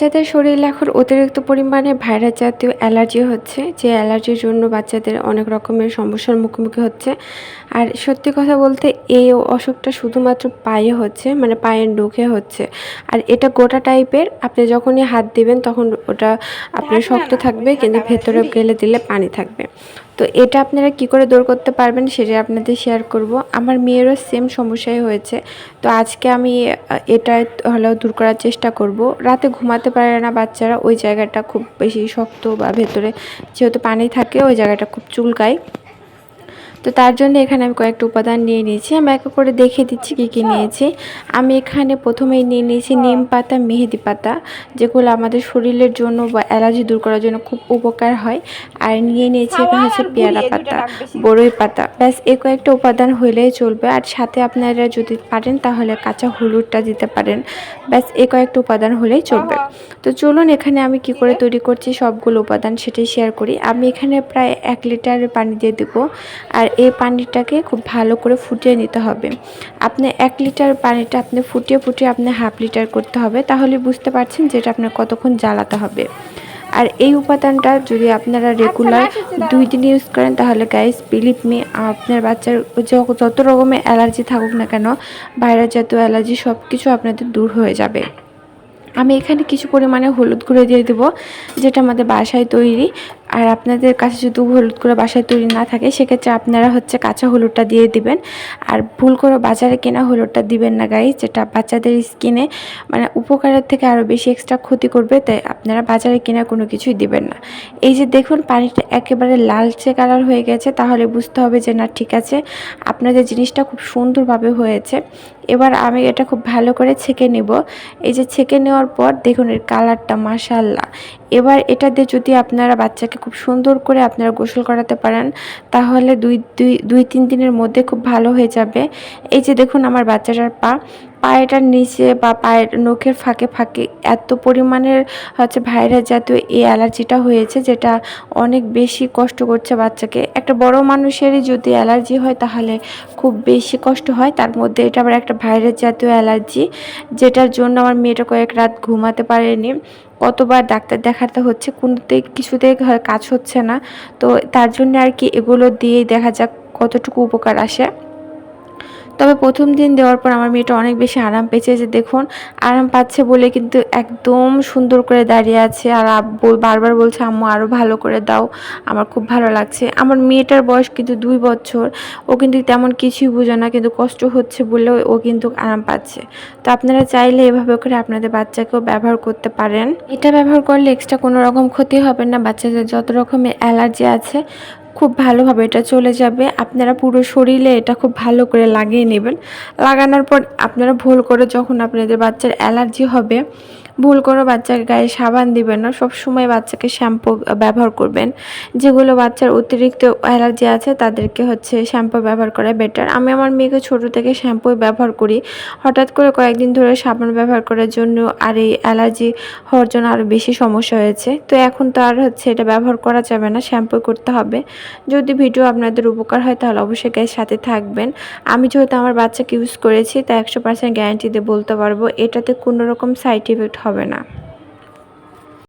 বাচ্চাদের শরীরে এখন অতিরিক্ত পরিমাণে ভাইরাস জাতীয় অ্যালার্জি হচ্ছে যে অ্যালার্জির জন্য বাচ্চাদের অনেক রকমের সমস্যার মুখোমুখি হচ্ছে। আর সত্যি কথা বলতে এই অসুখটা শুধুমাত্র পায়ে হচ্ছে মানে পায়ের নখে হচ্ছে। আর এটা গোটা টাইপের আপনি যখনই হাত দিবেন তখন ওটা আপনার শক্ত থাকবে কিন্তু ভেতরে গেলে দিলে পানি থাকবে। তো এটা আপনারা কি করে দূর করতে পারবেন সেটা আপনাদের শেয়ার করব। আমার মেয়েরও সেম সমস্যাই হয়েছে। তো আজকে আমি এটা হলেও দূর করার চেষ্টা করব। রাতে ঘুমাতে পারে না বাচ্চারা, ওই জায়গাটা খুব বেশি শক্ত বা ভেতরে যেহেতু পানি থাকে, ওই জায়গাটা খুব চুলকায়। তো তার জন্য এখানে আমি কয়েকটা উপাদান নিয়ে নিয়েছি। আমি এক করে দেখে দিচ্ছি কী কী নিয়েছি। আমি এখানে প্রথমেই নিয়ে নিয়েছি নিম পাতা মেহেদি পাতা যেগুলো আমাদের শরীরের জন্য বা অ্যালার্জি দূর করার জন্য খুব উপকার হয়। আর নিয়ে নিয়েছি এখানে হচ্ছে পেয়ারা পাতা বড়ই পাতা। ব্যাস এ কয়েকটা উপাদান হলেই চলবে। আর সাথে আপনারা যদি পারেন তাহলে কাঁচা হলুদটা দিতে পারেন। ব্যাস এ কয়েকটা উপাদান হলেই চলবে। তো চলুন এখানে আমি কি করে তৈরি করছি সবগুলো উপাদান সেটাই শেয়ার করি। আমি এখানে প্রায় এক লিটার পানি দিয়ে দেবো। আর এই পানিটাকে খুব ভালো করে ফুটিয়ে নিতে হবে। আপনি এক লিটার পানিটা আপনি ফুটিয়ে ফুটিয়ে আপনি হাফ লিটার করতে হবে তাহলে বুঝতে পারছেন যেটা আপনার কতক্ষণ জ্বালাতে হবে। আর এই উপাদানটা যদি আপনারা রেগুলার দুই দিন ইউজ করেন তাহলে গাইস বিলিভ মি আপনার বাচ্চার যত রকমের অ্যালার্জি থাকুক না কেন ভাইরাস জাতীয় অ্যালার্জি সব কিছু আপনাদের দূর হয়ে যাবে। আমি এখানে কিছু পরিমাণে হলুদ গুঁড়ো দিয়ে দেবো যেটা আমাদের বাসায় তৈরি। আর আপনাদের কাছে যদি হলুদ করে বাসায় তৈরি না থাকে, সেক্ষেত্রে আপনারা হচ্ছে কাঁচা হলুদটা দিয়ে দিবেন। আর ভুল করে বাজারে কেনা হলুদটা দিবেন না গাই যেটা বাচ্চাদের স্কিনে মানে উপকারের থেকে আরও বেশি এক্সট্রা ক্ষতি করবে, তাই আপনারা বাজারে কেনা কোনো কিছুই দিবেন না। এই যে দেখুন, পানিটা একেবারে লালচে কালার হয়ে গেছে, তাহলে বুঝতে হবে যে না, ঠিক আছে, আপনাদের জিনিসটা খুব সুন্দরভাবে হয়েছে। এবার আমি এটা খুব ভালো করে ছেঁকে নেব। এই যে ছেঁকে নেওয়ার পর দেখুন, এর কালারটা মাসাল্লাহ এবার এটা দিয়ে যদি আপনারা বাচ্চাকে খুব সুন্দর করে আপনারা গোসল করাতে পারেন, তাহলে দুই দুই দুই, তিন দিনের মধ্যে খুব ভালো হয়ে যাবে। এই যে দেখুন আমার বাচ্চাটার পা পায়েটার নিচে বা পায়ের নখের ফাঁকে ফাঁকে এত পরিমাণের হচ্ছে ভাইরাস জাতীয় এই অ্যালার্জিটা হয়েছে, যেটা অনেক বেশি কষ্ট করছে বাচ্চাকে। একটা বড় মানুষেরই যদি অ্যালার্জি হয়, তাহলে খুব বেশি কষ্ট হয়। তার মধ্যে এটা আবার একটা ভাইরাস জাতীয় অ্যালার্জি, যেটার জন্য আমার মেয়েটা কয়েক রাত ঘুমাতে পারেনি। কতবার ডাক্তার দেখাতে হচ্ছে, কোনোতে কিছুতে কাজ হচ্ছে না। তো তার জন্য আর কি এগুলো দিয়েই দেখা যাক কতটুকু উপকার আসে। তবে প্রথম দিন দেওয়ার পর আমার মেয়েটা অনেক বেশি আরাম পেয়েছে যে দেখুন, আরাম পাচ্ছে বলে কিন্তু একদম সুন্দর করে দাঁড়িয়ে আছে। আর আব্বু বারবার বলছে, আম্মু আরও ভালো করে দাও। আমার খুব ভালো লাগছে। আমার মেয়েটার বয়স কিন্তু দুই বছর। ও কিন্তু তেমন কিছুই বোঝে না, কিন্তু কষ্ট হচ্ছে বলেও ও কিন্তু আরাম পাচ্ছে। তো আপনারা চাইলে এভাবে করে আপনাদের বাচ্চাকেও ব্যবহার করতে পারেন। এটা ব্যবহার করলে এক্সট্রা কোনো রকম ক্ষতি হবে না। বাচ্চাদের যত রকমের অ্যালার্জি আছে খুব ভালোভাবে এটা চলে যাবে। আপনারা পুরো শরীরে এটা খুব ভালো করে লাগিয়ে নেবেন। লাগানোর পর আপনারা ভুল করে যখন আপনাদের বাচ্চার অ্যালার্জি হবে ভুল করে, বাচ্চার গায়ে সাবান দিবেন না। সব সময় বাচ্চাকে শ্যাম্পু ব্যবহার করবেন। যেগুলো বাচ্চার অতিরিক্ত অ্যালার্জি আছে, তাদেরকে হচ্ছে শ্যাম্পু ব্যবহার করা বেটার আমি আমার মেয়েকে ছোট থেকে শ্যাম্পু ব্যবহার করি। হঠাৎ করে কয়েকদিন ধরে সাবান ব্যবহার করার জন্য আর এই অ্যালার্জি হওয়ার জন্য আরও বেশি সমস্যা হয়েছে। তো এখন তো আর হচ্ছে এটা ব্যবহার করা যাবে না, শ্যাম্পু করতে হবে। যদি ভিডিও আপনাদের উপকার হয়, তাহলে অবশ্যই গায়ের সাথে থাকবেন। আমি যেহেতু আমার বাচ্চাকে ইউজ করেছি তা একশো পার্সেন্ট গ্যারান্টি দিয়ে বলতে পারব। এটাতে কোনো রকম সাইড ইফেক্ট হবে না।